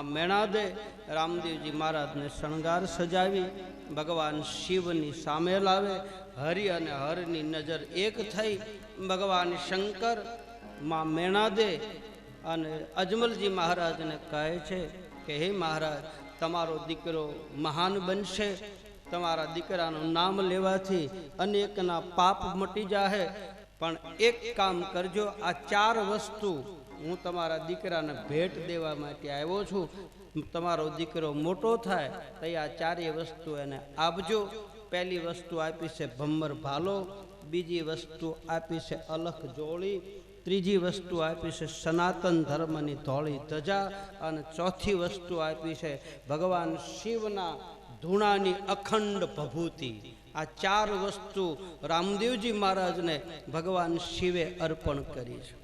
માં મેણાદે રામદેવજી મહારાજને શણગાર સજાવી, ભગવાન શિવની સામે લાવે, હરિ અને હરની નજર એક થઈ, ભગવાન શંકરમાં મેણાદે અને અજમલજી મહારાજને કહે છે કે, હે મહારાજ, તમારો દીકરો મહાન બનશે. તમારા દીકરાનું નામ લેવાથી અનેકના પાપ મટી જાહે. પણ એક કામ કરજો, આ ચાર વસ્તુ હું તમારા દીકરાને ભેટ દેવા માટે આવ્યો છું. તમારો દીકરો મોટો થાય તો આ ચારેય વસ્તુ એને આપજો. પહેલી વસ્તુ આપી છે ભમ્મર ભાલો, બીજી વસ્તુ આપી છે અલખ જોડી ત્રીજી વસ્તુ આપી છે સનાતન ધર્મની ધોળી ધજા અને ચોથી વસ્તુ આપી છે ભગવાન શિવના ધૂણાની અખંડ ભભૂતિ. આ ચાર વસ્તુ રામદેવજી મહારાજને ભગવાન શિવે અર્પણ કરી છે.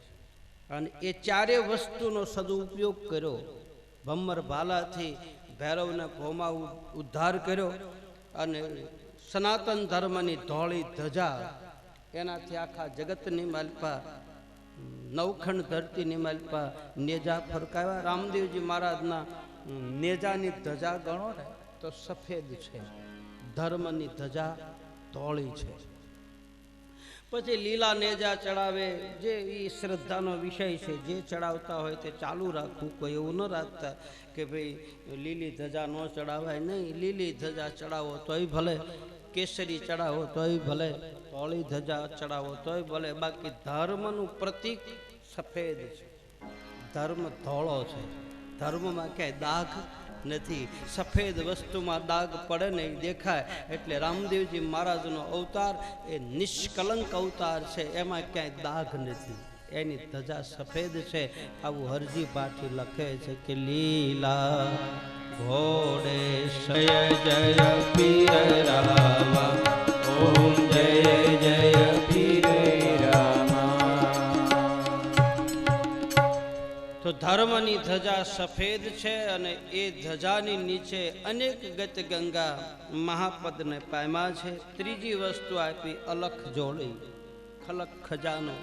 અને એ ચારે વસ્તુનો સદુપયોગ કર્યો. ભમ્મર ભાલાથી ભૈરવને ભોમા ઉદ્ધાર કર્યો અને સનાતન ધર્મની ધોળી ધજા એનાથી આખા જગતની માલપા, નવખંડ ધરતીની માલપા નેજા ફરકાવ્યા. રામદેવજી મહારાજના નેજાની ધજા ગણો ને તો સફેદ છે. ધર્મની ધજા ધોળી છે. પછી લીલા નેજા ચડાવે, જે એ શ્રદ્ધાનો વિષય છે, જે ચડાવતા હોય તે ચાલુ રાખવું, કોઈ એવું ન રાખતા કે ભાઈ લીલી ધજા ન ચડાવાય. નહીં, લીલી ધજા ચડાવો તોય ભલે, કેસરી ચડાવો તોય ભલે ધોળી ધજા ચડાવો તોય ભલે, બાકી ધર્મનું પ્રતીક સફેદ છે. ધર્મ ધોળો છે. ધર્મમાં ક્યાંય દાગ નથી. સફેદ વસ્તુમાં દાગ પડે ને દેખાય. એટલે રામદેવજી મહારાજનો અવતાર એ નિષ્કલંક અવતાર છે. એમાં ક્યાંય દાગ નથી. એની ધજા સફેદ છે. આવું હરજી પાઠી લખે છે કે લીલા ઘોડે જય જય જય પીર ધર્મની ધજા સફેદ છે અને એ ધજાની નીચે અનેક ગત ગંગા મહાપદને પામ્યા છે. ત્રીજી વસ્તુ આપી અલખ જોડી, ખલક ખજાનો.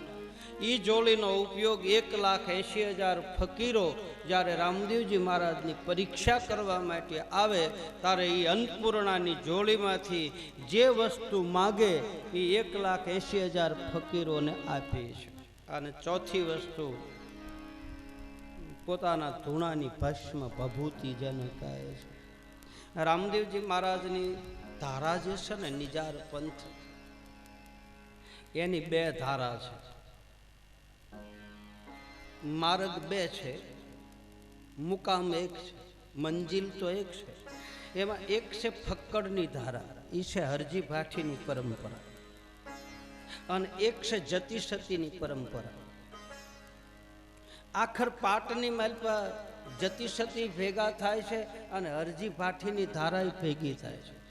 એ જોડીનો ઉપયોગ એક લાખ એંશી હજાર ફકીરો જ્યારે રામદેવજી મહારાજની પરીક્ષા કરવા માટે આવે, ત્યારે એ અન્નપૂર્ણાની જોડીમાંથી જે વસ્તુ માગે એ એક લાખ એંશી હજાર ફકીરોને આપે છે. અને ચોથી વસ્તુ પોતાના ધૂણાની ભસ્મ ભભૂતિ જેને છે. રામદેવજી મહારાજની ધારા જે છે ને, નિજાર પંથ, એની બે ધારા છે. માર્ગ બે છે, મુકામ એક છે, મંજિલ તો એક છે. એમાં એક છે ફક્કડની ધારા એ છે હરજી ભાઠીની પરંપરા. અને એક છે જતી સતીની પરંપરા. આખર પાટની માલપા જતી સતી ભેગા થાય છે અને હરજી ભાઠીની ધારા ભેગી થાય છે.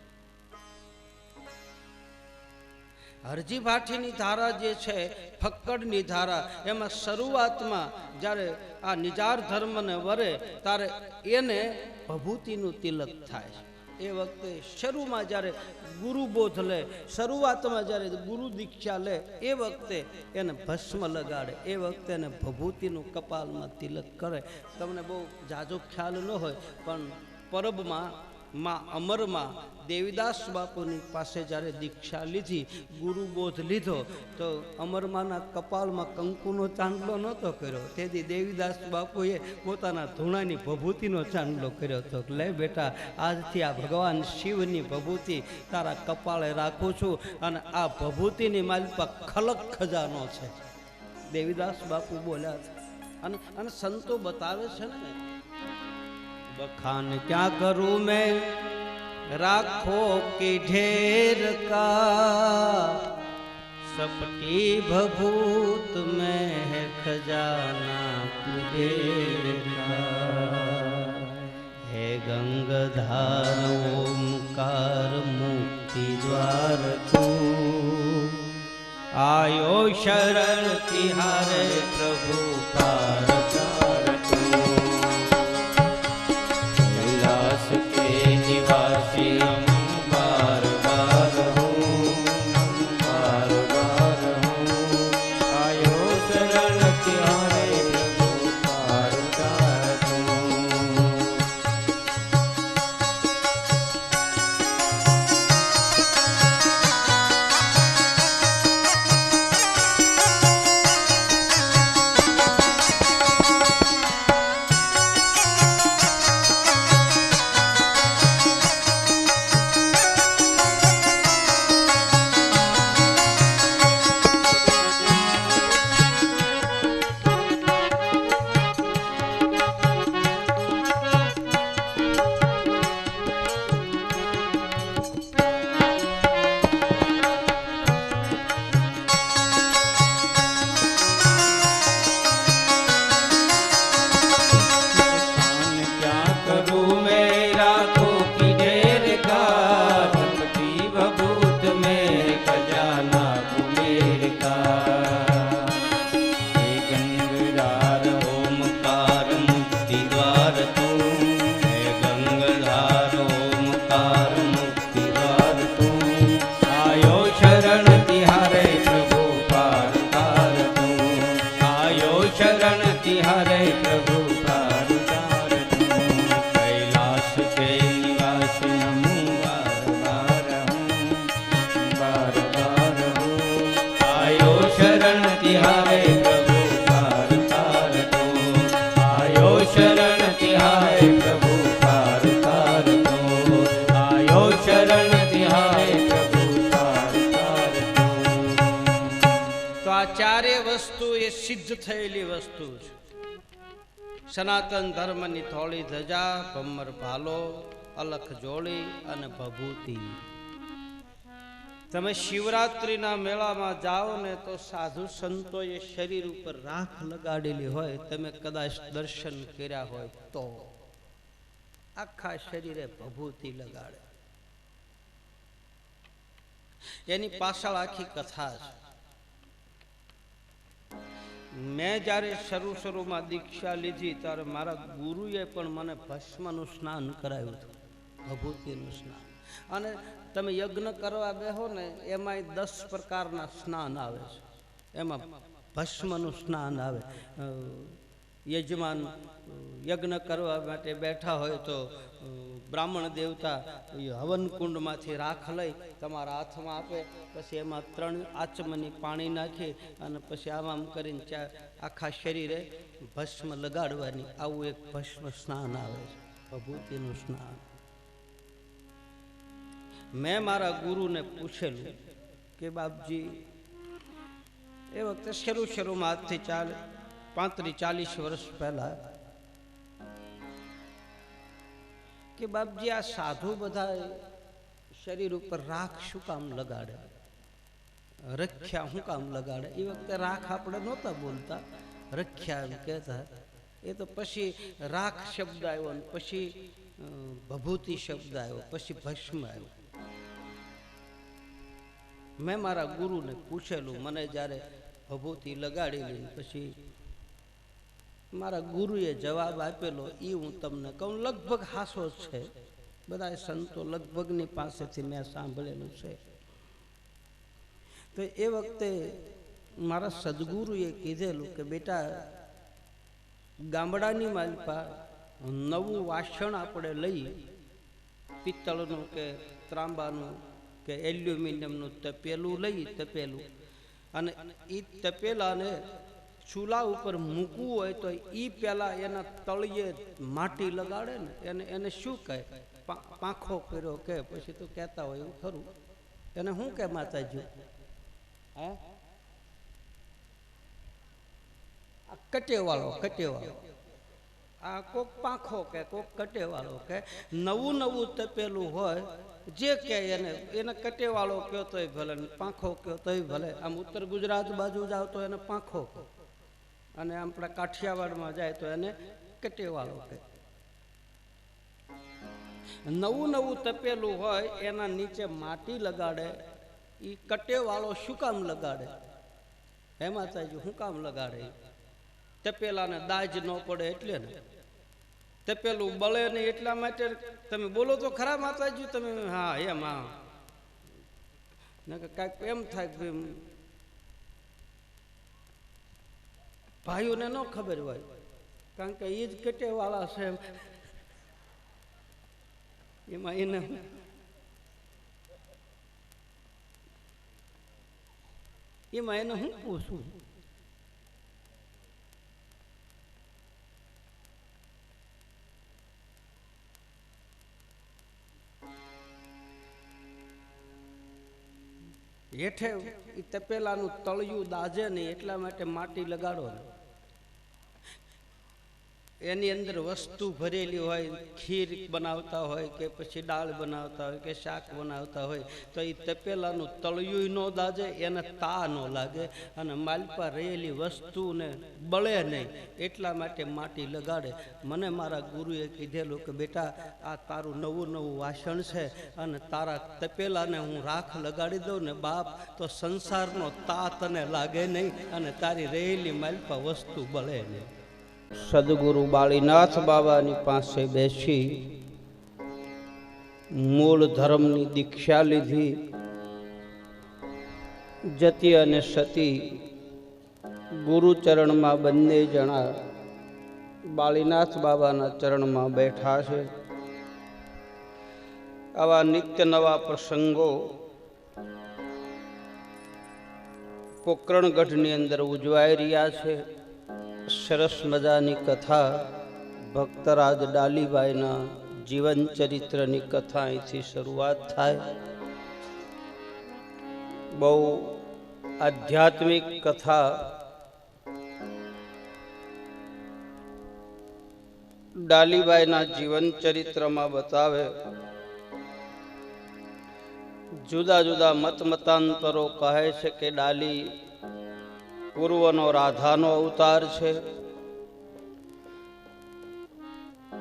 હરજી ભાઠીની ધારા જે છે, ફક્કડની ધારા, એમાં શરૂઆતમાં જ્યારે આ નિજાર ધર્મને વરે, ત્યારે એને ભભૂતિનું તિલક થાય છે. એ વખતે શરૂમાં જ્યારે ગુરુ બોધ લે, શરૂઆતમાં જ્યારે ગુરુ દીક્ષા લે, એ વખતે એને ભસ્મ લગાડે, એ વખતે એને ભભૂતિનું કપાલમાં તિલક કરે. તમને બહુ જાજો ખ્યાલ ન હોય, પણ પરબમાં માં અમરમાં દેવીદાસ બાપુની પાસે જ્યારે દીક્ષા લીધી, ગુરુ બોધ લીધો, તો અમરમાના કપાળમાં કંકુનો ચાંદલો નહોતો કર્યો. તેથી દેવીદાસ બાપુએ પોતાના ધૂણાની ભભૂતિનો ચાંદલો કર્યો હતો લે બેટા, આજથી આ ભગવાન શિવની ભભૂતિ તારા કપાળે રાખું છું અને આ ભભૂતિની માલિપા ખલક ખજાનો છે. દેવીદાસ બાપુ બોલ્યા છે અને અને સંતો બતાવે છે ને बखान क्या करूँ मैं? राखो के ढेर का सपटी भभूत में है खजाना कुबेर का। है गंगधार ओमकार मुक्ति द्वार तू। आयो शरण तिहारे प्रभु पार पार સિદ્ધ થયેલી વસ્તુ છે. સનાતન ધર્મની થોળી ધજા, ભમર ભાલો, અલખ જોડી અને ભભૂતિ. તમે શિવરાત્રિના મેળામાં જાઓ ને તો સાધુ સંતોએ શરીર ઉપર રાખ લગાડેલી હોય, તમે કદાચ દર્શન કર્યા હોય તો. આખા શરીરે ભભૂતિ લગાડે. એની પાછળ આખી કથા છે. મેં જ્યારે શરૂ શરૂમાં દીક્ષા લીધી, ત્યારે મારા ગુરુએ પણ મને ભસ્મનું સ્નાન કરાવ્યું હતું, ભભૂતિનું સ્નાન. અને તમે યજ્ઞ કરવા બેહો ને, એમાંય દસ પ્રકારના સ્નાન આવે છે. એમાં ભસ્મનું સ્નાન આવે. યજમાન, યજ્ઞ કરવા માટે બેઠા હોય તો બ્રાહ્મણ દેવતા હવન કુંડમાંથી રાખ લઈ તમારા હાથમાં આપે, પછી એમાં ત્રણ આચમની પાણી નાખી અને પછી આમ કરીને ચા, આખા શરીરે ભસ્મ લગાડવાની, આવું એક ભસ્મ સ્નાન આવે છે ભભૂતિનું સ્નાન. મેં મારા ગુરુને પૂછેલું કે બાપજી, એ વખતે શરૂ શરૂમાં હાથથી ચાલ. પાંત્રીસ, ચાલીસ વર્ષ પહેલા કે બાપજી, આ સાધુ બધા શરીર ઉપર રાખ શું કામ લગાડે? રખ્યા શું કામ લગાડે? એ વખતે રાખ આપણે નહોતા બોલતા. રખ્યા એમ કહેતા. એ તો પછી રાખ શબ્દ આવ્યો ને પછી ભભૂતિ શબ્દ આવ્યો, પછી ભસ્મ આવ્યો. મેં મારા ગુરુને પૂછેલું, મને જ્યારે ભભૂતિ લગાડેલી પછી મારા ગુરુએ જવાબ આપેલો એ હું તમને કહું, લગભગ હાસો છે. બધા સંતો લગભગની પાસેથી મેં સાંભળેલું છે. તો એ વખતે મારા સદગુરુએ કીધેલું કે, બેટા, ગામડાની માલપા નવું વાસણ આપણે લઈ, પિત્તળનું કે ત્રાંબાનું કે એલ્યુમિનિયમનું તપેલું લઈ તપેલું. અને એ તપેલાને ચૂલા ઉપર મૂકવું હોય તો એ પહેલાં એના તળિયે માટી લગાડે ને એને એને શું કહે? પાંખો કર્યો કે, પછી તો કહેતા હોય એવું ખરું. એને શું કે માતાજી હે? આ કટેવાળો કટેવાળો. આ કોક પાંખો કે, કોક કટેવાળો કે. નવું નવું તપેલું હોય, જે કે એને એને કટેવાળો કયો તોય ભલે પાંખો કયો તોય ભલે. આમ ઉત્તર ગુજરાત બાજુ જાવ તો એને પાંખો કહો. અને આપણા કાઠિયાવાડમાં જાય તો એને કટેવાળો કહે. નવું નવું તપેલું હોય, એના નીચે માટી લગાડે એ કટેવાળો શું કામ લગાડે? હે માતાજી શું કામ લગાડે? તપેલાને દાજ ન પડે એટલે ને. તપેલું બળે નહીં એટલા માટે તમે બોલો તો ખરા માતાજી, તમે હા, એમ, હા. કાંઈક એમ થાય ભાઈઓને ન ખબર હોય. કારણ કે એ જ કટેવાળા છે એમાં એને એમાં એને હું પૂછું? હેઠે તપેલાનું તળિયું દાજે નહીં એટલા માટે માટી લગાડો ને. એની અંદર વસ્તુ ભરેલી હોય, ખીર બનાવતા હોય કે પછી દાળ બનાવતા હોય કે શાક બનાવતા હોય, તો એ તપેલાનું તળિયું ન દાજે, એને તા ન લાગે અને માલપા રહેલી વસ્તુને બળે નહીં, એટલા માટે માટી લગાડે. મને મારા ગુરુએ કીધેલું કે બેટા, આ તારું નવું નવું વાસણ છે અને તારા તપેલાને હું રાખ લગાડી દઉં ને બાપ, તો સંસારનો તા તને લાગે નહીં અને તારી રહેલી માલપા વસ્તુ બળે નહીં. સદગુરુ બાળીનાથ બાબાની પાસે બેસી મૂળ ધર્મની દીક્ષા લીધી. જતી અને સતી ગુરુચરણમાં બંને જણા બાળીનાથ બાબાના ચરણમાં બેઠા છે. આવા નિત્ય નવા પ્રસંગો પોકરણગઢની અંદર ઉજવાઈ રહ્યા છે. સરસ મજાની કથા ભક્તરાજ ડાલીબાઈના જીવન ચરિત્રની કથા અહીંથી શરૂઆત થાય. બહુ આધ્યાત્મિક કથા ડાલીબાઈના જીવન ચરિત્રમાં બતાવે. જુદા જુદા મત મતાંતરો કહે છે કે ડાલી પૂર્વનો રાધાનો અવતાર છે.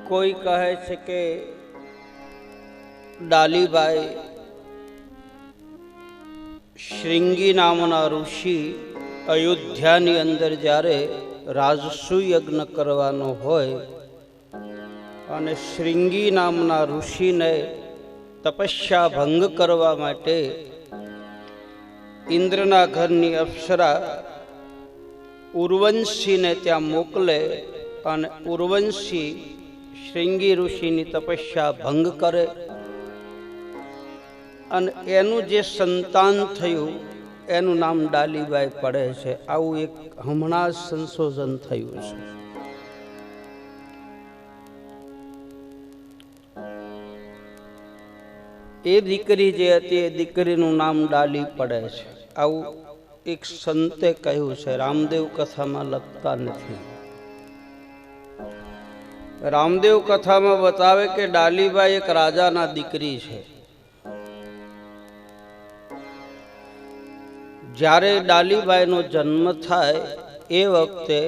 કોઈ કહે છે કે ડાલીબાઈ શ્રીંગી નામના ઋષિ અયોધ્યાની અંદર જ્યારે રાજસૂ યજ્ઞ કરવાનો હોય અને શ્રીંગી નામના ઋષિને તપસ્યા ભંગ કરવા માટે ઇન્દ્રના ઘરની અપ્સરા ઉર્વંશીને ત્યાં મોકલે અને ઉર્વંશી શૃંગી ઋષિની તપસ્યા ભંગ કરે. અને એનું જે સંતાન થયું, એનું નામ ડાલીબાઈ પડે છે. આવું એક હમણાં જ સંશોધન થયું છે. એ દીકરી જે હતી, એ દીકરીનું નામ ડાલી પડે છે. આવું એક સંતે કહ્યું છે, રામદેવ કથામાં લખતા નથી. રામદેવ કથામાં બતાવે કે ડાલીબાઈ એક રાજાના દીકરી છે. જ્યારે ડાલીબાઈનો જન્મ થાય એ વખતે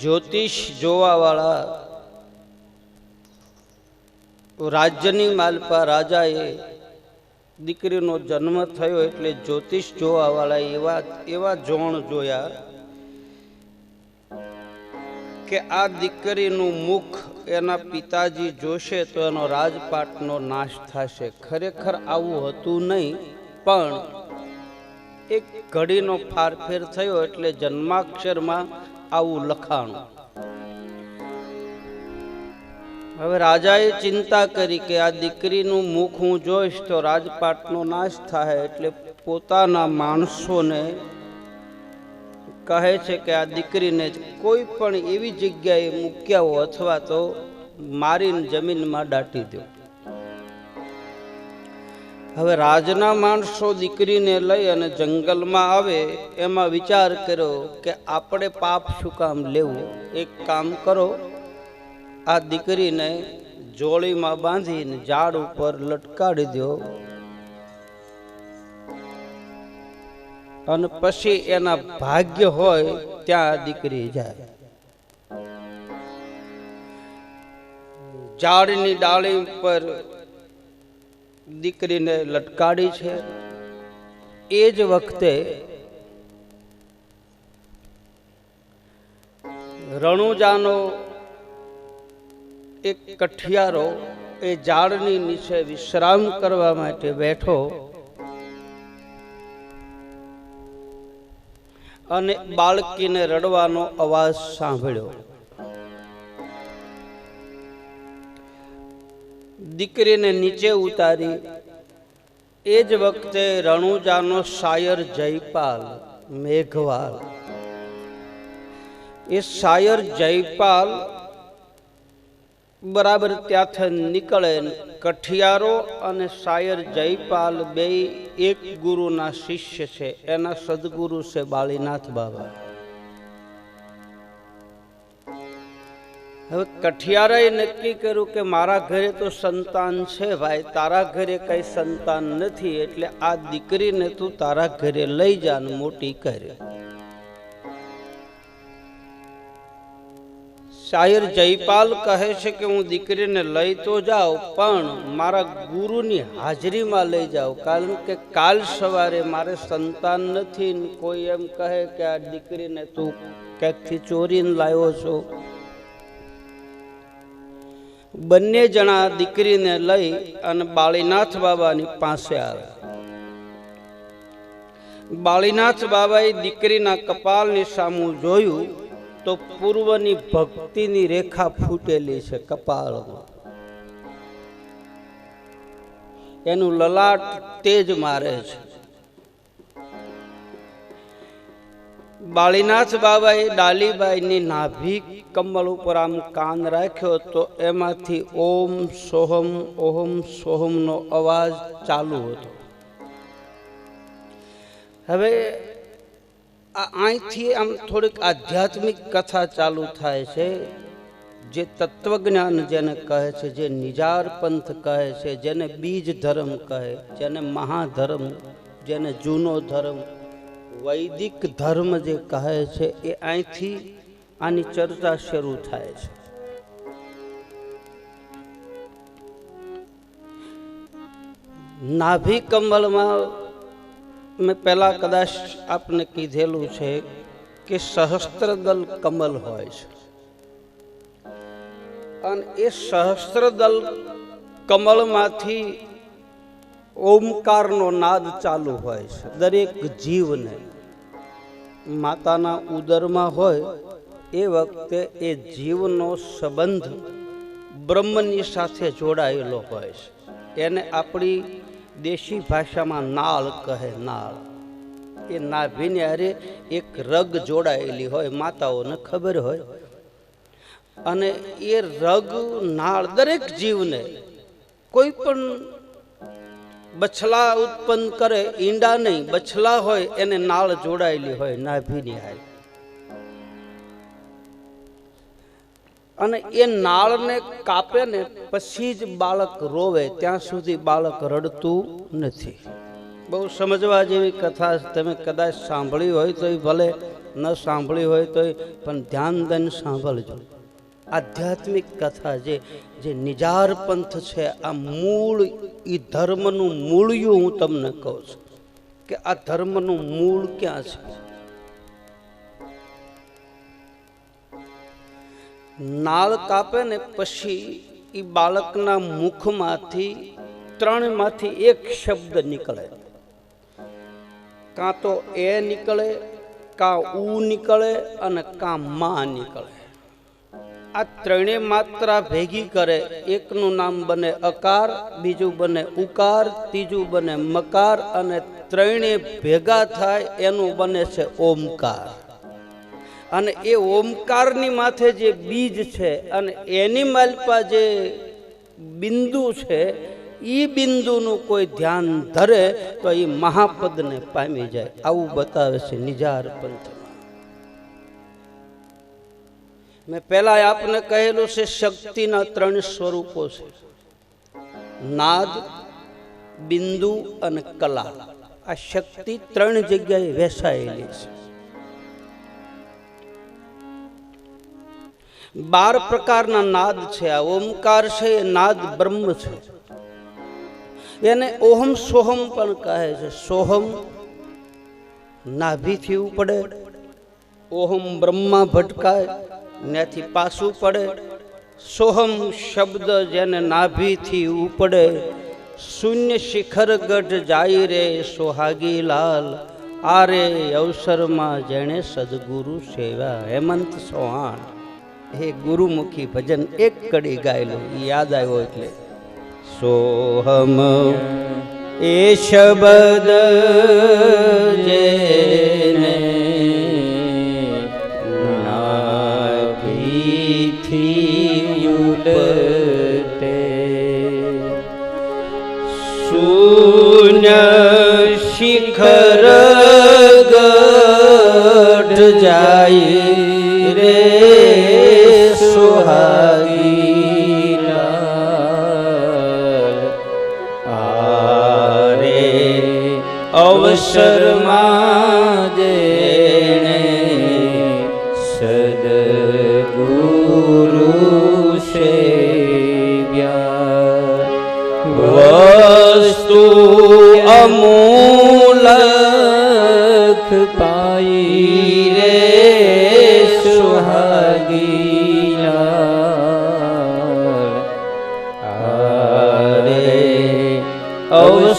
જ્યોતિષ જોવાવાળા રાજ્યની માલપા રાજાએ દીકરીનો જન્મ થયો એટલે જ્યોતિષ જોવાવાળા એવા એવા જોણ જોયા કે આ દીકરીનું મુખ એના પિતાજી જોશે તો એનો રાજપાટનો નાશ થશે. ખરેખર આવું હતું નહીં, પણ એક ઘડીનો ફારફેર થયો એટલે જન્માક્ષરમાં આવું લખાણું હવે રાજાએ ચિંતા કરી કે આ દીકરીનું મુખ હું જોઈશ તો રાજપાટનો નાશ થાય એટલે પોતાના માણસોને કહે છે કે આ દીકરીને કોઈ પણ એવી જગ્યાએ મૂક્યા હો અથવા તો મારીને જમીનમાં દાટી દો. હવે રાજના માણસો દીકરીને લઈ અને જંગલમાં આવે એમાં વિચાર કર્યો કે આપણે પાપ શું કામ લેવું? એક કામ કરો. આ દીકરીને જોળીમાં બાંધીને ઝાડ ઉપર લટકાડી દો. અને પછી એના ભાગ્ય હોય ત્યાં દીકરી જાય. ઝાડની ડાળી ઉપર દીકરીને લટકાડી છે. એ જ વખતે રણુજાનો એક કઠિયારો એ ઝાડની નીચે વિશ્રામ કરવા માટે બેઠો. અને બાળકીને રડવાનો અવાજ સાંભળ્યો. દીકરીને નીચે ઉતારી, એ જ વખતે રણુજાનો શાયર જયપાલ મેઘવાલ. એ શાયર જયપાલ બરાબર ત્યાંથી નીકળે કઠિયારો અને શાયર જયપાલ બે એક ગુરુના શિષ્ય છે. એના સદગુરુ છે બાળીનાથ બાબા. હવે કઠિયારાએ નક્કી કર્યું કે મારા ઘરે તો સંતાન છે ભાઈ, તારા ઘરે કઈ સંતાન નથી એટલે આ દીકરીને તું તારા ઘરે લઈ જા મોટી કરે. શાયર જયપાલ કહે છે કે હું દીકરીને લઈ તો જાઉં, પણ મારા ગુરુની હાજરીમાં લઈ જાઉં. કારણ કે કાલ સવારે મારે સંતાન નથી કોઈ એમ કહે કે આ દીકરીને તું ક્યાંકથી ચોરીને લાવ્યો છો? બંને જણા દીકરીને લઈ અને બાળીનાથ બાબાની પાસે આવે. બાળીનાથ બાબાએ દીકરીના કપાલની સામું જોયું તો પૂર્વની ભક્તિની રેખા ફૂટેલી છે કપાળમાં. એનું લલાટ તેજ મારે છે. બાળીનાથ બાબાએ ડાલીબાઈની નાભી કમળ ઉપર આમ કાન રાખ્યો તો એમાંથી ઓમ સોહમ ઓહમ સોહમનો અવાજ ચાલુ હતો. હવે અહીંથી આમ થોડીક આધ્યાત્મિક કથા ચાલુ થાય છે, જે તત્વજ્ઞાન જેને કહે છે, જે નિજાર પંથ કહે છે, જેને બીજ ધર્મ કહે, જેને મહાધર્મ, જેને જૂનો ધર્મ, વૈદિક ધર્મ જે કહે છે, એ અહીંથી આની ચર્ચા શરૂ થાય છે. નાભી કમલમાં મેં પહેલાં કદાચ આપને કીધેલું છે કે સહસ્ત્રદલ કમલ હોય છે. અને એ સહસ્ત્રદલ કમળમાંથી ઓમકારનો નાદ ચાલુ હોય છે. દરેક જીવને માતાના ઉદરમાં હોય, એ વખતે એ જીવનો સંબંધ બ્રહ્મની સાથે જોડાયેલો હોય છે. એને આપણી દેશી ભાષામાં નાળ કહે નાળ. એ નાભીને હારે એક રગ જોડાયેલી હોય, માતાઓને ખબર હોય. અને એ રગ નાળ દરેક જીવને કોઈ પણ બછલા ઉત્પન્ન કરે, ઈંડા નહીં, બછલા હોય, એને નાળ જોડાયેલી હોય, નાભીની હારે. અને એ નાળને કાપે ને પછી જ બાળક રોવે, ત્યાં સુધી બાળક રડતું નથી. બહુ સમજવા જેવી કથા તમે કદાચ સાંભળી હોય તો ભલે, ન સાંભળી હોય તો પણ ધ્યાન દઈને સાંભળજો. આધ્યાત્મિક કથા જે જે નિજાર પંથ છે, આ મૂળ એ ધર્મનું મૂળિયું હું તમને કહું છું, કે આ ધર્મનું મૂળ ક્યાં છે? નાળ કાપે ને પછી એ બાળકના મુખમાંથી, ત્રણમાંથી એક શબ્દ નીકળે. કાં તો એ નીકળે, કાં ઉ નીકળે અને કાં માં નીકળે. આ ત્રણેય માત્રા ભેગી કરે. એકનું નામ બને અકાર, બીજું બને ઉકાર, ત્રીજું બને મકાર અને ત્રણેય ભેગા થાય, એનું બને છે ઓમકાર. અને એ ઓમકારની માથે જે બીજ છે અને એની માલપા જે બિંદુ છે એ બિંદુનું કોઈ ધ્યાન ધરે તો એ મહાપદને પામી જાય. આવું બતાવે છે નિજાર પંથ મેં પહેલા આપને કહેલું છે શક્તિના ત્રણ સ્વરૂપો છે. નાદ, બિંદુ અને કલા. આ શક્તિ ત્રણ જગ્યાએ વેસાયેલી છે. બાર પ્રકારના નાદ છે આ. ઓમકાર છે, એ નાદ બ્રહ્મ છે. એને ઓહમ સોહમ પણ કહે છે. સોહમ નાભીથી ઉપડે, ઓહમ બ્રહ્મા ભટકાય ત્યાંથી પાછું પડે. સોહમ શબ્દ જેને નાભીથી ઉપડે, શૂન્ય શિખર ગઢ જાય રે સોહાગી લાલ આરે અવસરમાં જેણે સદગુરુ સેવા. હેમંત સોહાણ હે ગુરુમુખી ભજન એક કડી ગાયેલું, ઈ યાદ આવ્યો એટલે. સોહમ એ શબ્દ જેને નાભીથી ઉપટે. શૂન્ય શિખર ગઢ જાય અવસરમાં જેણે સદગુરુ સેવ્યા વસ્તુ અમૂલક પાઈ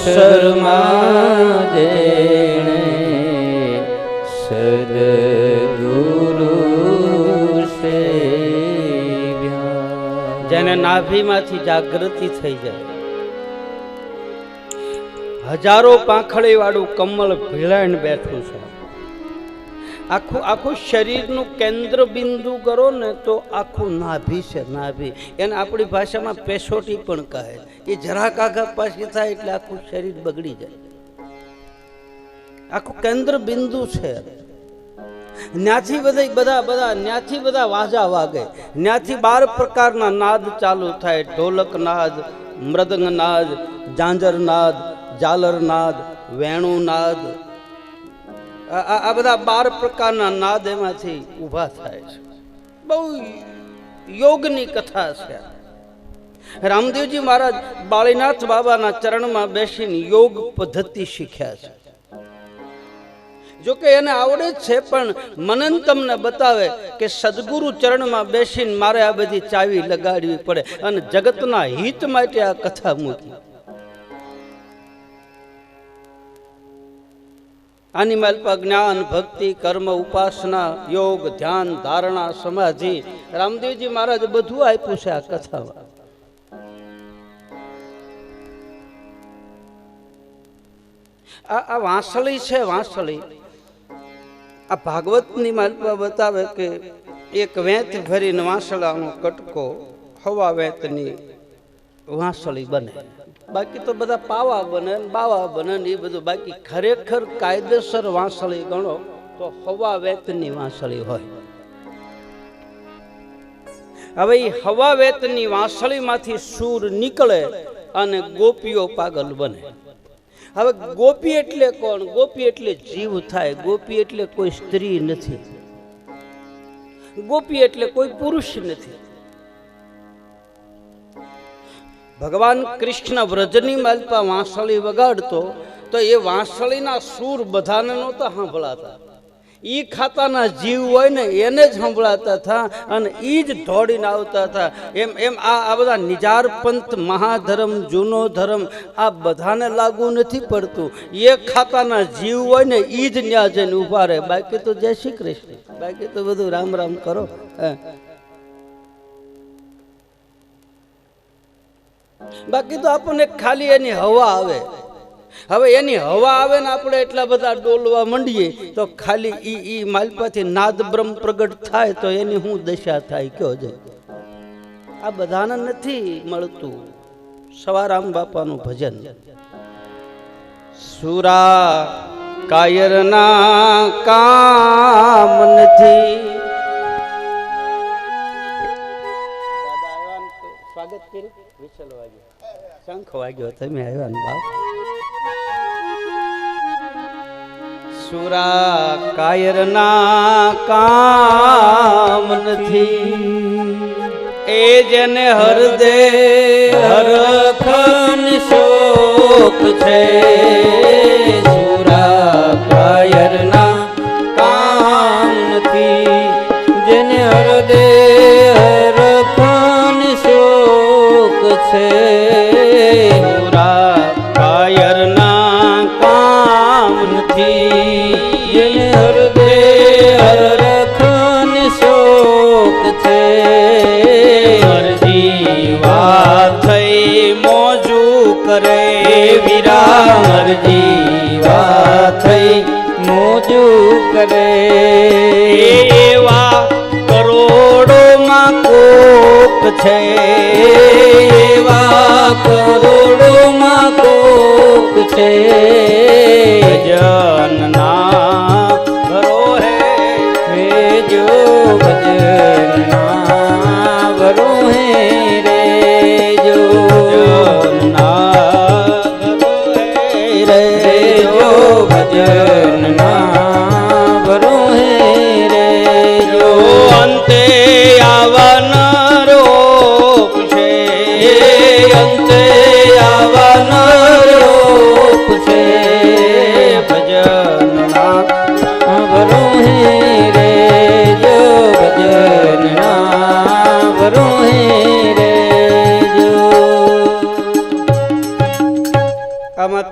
અવસરમાં દેણે સદગુરુ જેને નાભીમાંથી જાગૃતિ થઈ જાય. હજારો પાંખળી વાળું કમળ ભીલાઈને બેઠું છે. આખું આખું શરીરનું કેન્દ્ર બિંદુ કરો ને તો આખું નાભી છે, નાભી. એને આપણી ભાષામાં પેશોટી પણ કહે એ જરાક આઘા પાછી થાય એટલે આખું શરીર બગડી જાય. આખું કેન્દ્ર બિંદુ છે. ન્યાથી બધા બધા બધા ન્યાથી બધા વાજા વાગે. ન્યાથી બાર પ્રકારના નાદ ચાલુ થાય. ઢોલક નાદ, મૃદંગ નાદ, ઝાંઝર નાદ, ઝાલર નાદ, વેણુ નાદ આ બધા બાર પ્રકારના નાદ એમાંથી ઊભા થાય છે. બહુ યોગની કથા છે. રામદેવજી મહારાજ બાળીનાથ બાબાના ચરણમાં બેસીને યોગ પદ્ધતિ શીખ્યા છે. જોકે એને આવડે જ છે, પણ મનન તમને બતાવે કે સદગુરુ ચરણમાં બેસીને મારે આ બધી ચાવી લગાડવી પડે અને જગતના હિત માટે આ કથા મૂકી. આની માલપા જ્ઞાન, ભક્તિ, કર્મ, ઉપાસના, યોગ, ધ્યાન, ધારણા, સમાધિ. રામદેવજી મહારાજ બધું આપ્યું છે આ કથામાં. આ આ વાંસળી છે, વાંસળી. આ ભાગવતની માલપા બતાવે કે એક વેંત ભરીને વાંસળાનો કટકો હવા વેંતની વાંસળી બને. બાકી તો બધા પાવા બને બાવા બને એ બધું. બાકી ખરેખર કાયદેસર વાંસળી ગણો તો હવા વેતની વાંસળી હોય. હવે એ હવા વેતની વાંસળીમાંથી સૂર નીકળે અને ગોપીઓ પાગલ બને. હવે ગોપી એટલે કોણ? ગોપી એટલે જીવ થાય. ગોપી એટલે કોઈ સ્ત્રી નથી. ગોપી એટલે કોઈ પુરુષ નથી. ભગવાન કૃષ્ણ વ્રજની માલપા વાંસળી વગાડતો, તો એ વાંસળીના સૂર બધાને નહોતા સાંભળાતા. ઈ ખાતાના જીવ હોય ને એને જ સંભળાતા હતા અને ઈ જ દોડીને આવતા હતા. એમ એમ આ આ બધા નિજાર પંથ, મહાધર્મ, જૂનો ધર્મ, આ બધાને લાગુ નથી પડતું. એ ખાતાના જીવ હોય ને ઈ જ ન્યા જઈને ઊભા રહે. બાકી તો જય શ્રી કૃષ્ણ. બાકી તો બધું રામ રામ કરો. હે. બાકી તો આપણને ખાલી એની હવા આવે. હવે એની હવા આવે ને આપણે એટલા બધા ડોલવા માંડીએ, તો ખાલી ઈ ઈ માલપાથી નાદ બ્રહ્મ પ્રગટ થાય તો એની શું દશા થાય, કયો છે આ બધાને નથી મળતું સવારામ બાપાનું ભજન. સુરા કાયરના કામ નથી. સ્વાગત કર્યું વિસલ વાગ્યો શંખ વાગ્યો તમે આવ્યા ને બાપ. સુરા કાયરના કામ નથી. એ જેને હરદે હરખન શોક છે. છે સુરા કાયરના કામ નથી. છે. થઈ મોજું કરે વિરામ. જીવા થઈ મોજું કરે. એવા કરોડોમાં કોક છે. કરોડોમાં કોક છે.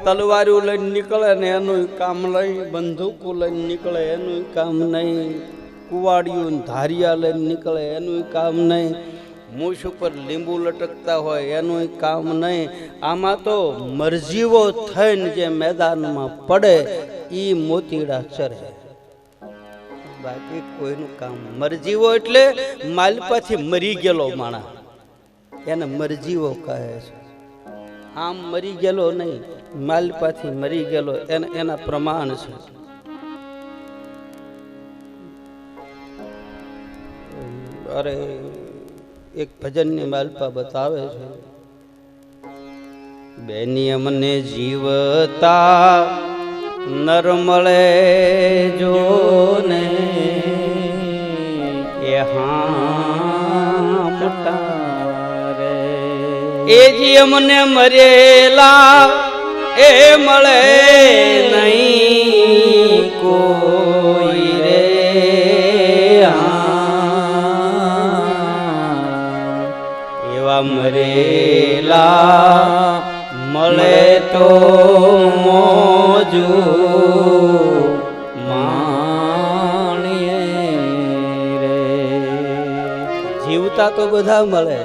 તલવારું લઈને નીકળે ને એનું કામ નહીં બંદૂકો લઈને નીકળે, એનું કામ નહીં. કુવાડિયું ધારિયા લઈને નીકળે, એનું કામ નહીં. મૂછ ઉપર લીંબુ લટકતા હોય, એનું કામ નહીં. આમાં તો મરજીવો થઈને જે મેદાનમાં પડે એ મોતીડા ચરે. બાકી કોઈનું કામ મરજીવો એટલે માલપાથી મરી ગયેલો માણા એને મરજીવો કહે છે. આમ મરી ગયેલો નહીં, માલપાથી મરી ગયેલો, એના એના પ્રમાણ છે. અરે, એક ભજનની માલપા બતાવે છે. બેની અમને જીવતા નર મળે જો ને એ હા એ જી અમને મરેલા, એ મળે નહીં કોઈ રે. એવા મરેલા મળે તો મોજુ માણીએ રે. જીવતા તો બધા મળે.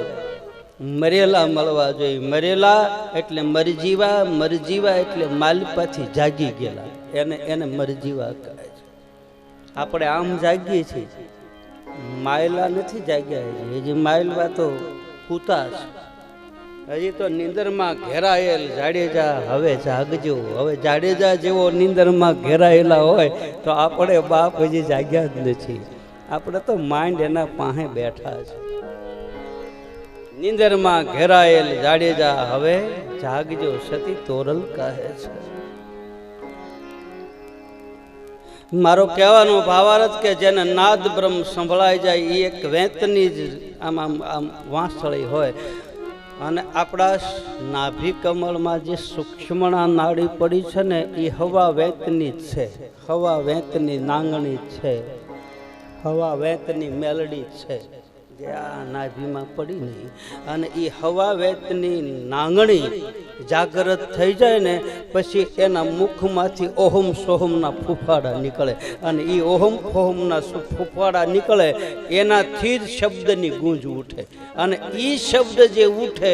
મરેલા મળવા જોઈએ. મરેલા એટલે મરજીવા મરજીવા એટલે માલિપાથી જાગી ગયેલા. એને એને મરજીવા કહે છે. આપણે આમ જાગીએ છીએ. માયલા નથી જાગ્યા હજી. હજી માયલવા તો પૂતા છે. હજી તો નિંદરમાં ઘેરાયેલ જાડેજા હવે જાગજો. હવે જાડેજા જેવો નિંદરમાં ઘેરાયેલા હોય તો આપણે બાપ હજી જાગ્યા જ નથી. આપણે તો માઇન્ડ એના પાસે બેઠા છે. નીંદરમાં ઘેરાયેલ જાડેજા હવે જાગજો સતી તોરલ કહે છે. મારો કહેવાનો ભાવાર્થ કે જેને નાદ બ્રહ્મ સંભળાઈ જાય એ એક વેતની જ આમ આમ આમ વાંસળી હોય. અને આપણા નાભી કમળમાં જે સૂક્ષ્મણા નાડી પડી છે ને એ હવા વેતની જ છે. હવા વેતની નાંગણી છે. હવા વેતની મેલડી છે. જે આ નાભીમાં પડી નહીં અને એ હવા વેતની નાંગણી જાગૃત થઈ જાય ને, પછી એના મુખમાંથી ઓહમ સોહમના ફૂફાડા નીકળે. અને એ ઓહમ ફોહમના ફૂફાડા નીકળે, એનાથી જ શબ્દની ગૂંજ ઉઠે. અને એ શબ્દ જે ઉઠે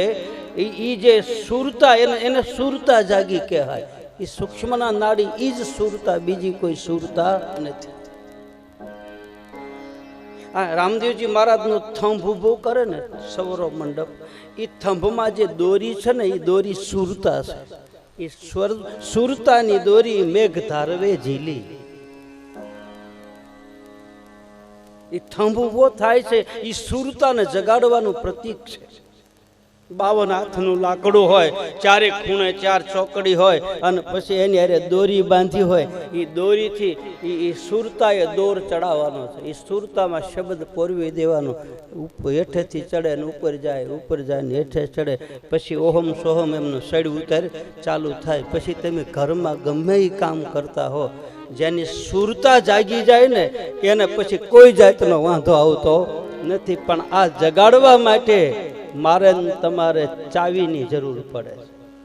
એ જે સુરતા, એને એને સુરતા જાગી કહેવાય. એ સૂક્ષ્મના નાડી એ જ સુરતા, બીજી કોઈ સુરતા નથી. આ રામદેવજી મહારાજનો થંભ ઊભો કરે ને સૌરો મંડપ એ થંભમાં જે દોરી છે ને એ દોરી સુરતા છે. એ સ્વર, સુરતાની દોરી મેઘ ધારવે ઝીલી. એ થંભ ઊભો થાય છે એ સુરતાને જગાડવાનું પ્રતીક છે. બાવન હાથનું લાકડું હોય, ચારે ખૂણે ચાર ચોકડી હોય, અને પછી એની હારે દોરી બાંધી હોય એ દોરીથી એ સુરતાએ દોર ચડાવવાનો છે. એ સુરતામાં શબ્દ પોરવી દેવાનો. હેઠેથી ચડે ને ઉપર જાય ઉપર જાય ને હેઠે ચડે, પછી ઓહમ સોહમ એમનું સડ ઉતાર, ચાલુ થાય. પછી તમે ઘરમાં ગમે એ કામ કરતા હો, જેની સુરતા જાગી જાય ને, એને પછી કોઈ જાતનો વાંધો આવતો નથી. પણ આ જગાડવા માટે મારે તમારે ચાવીની જરૂર પડે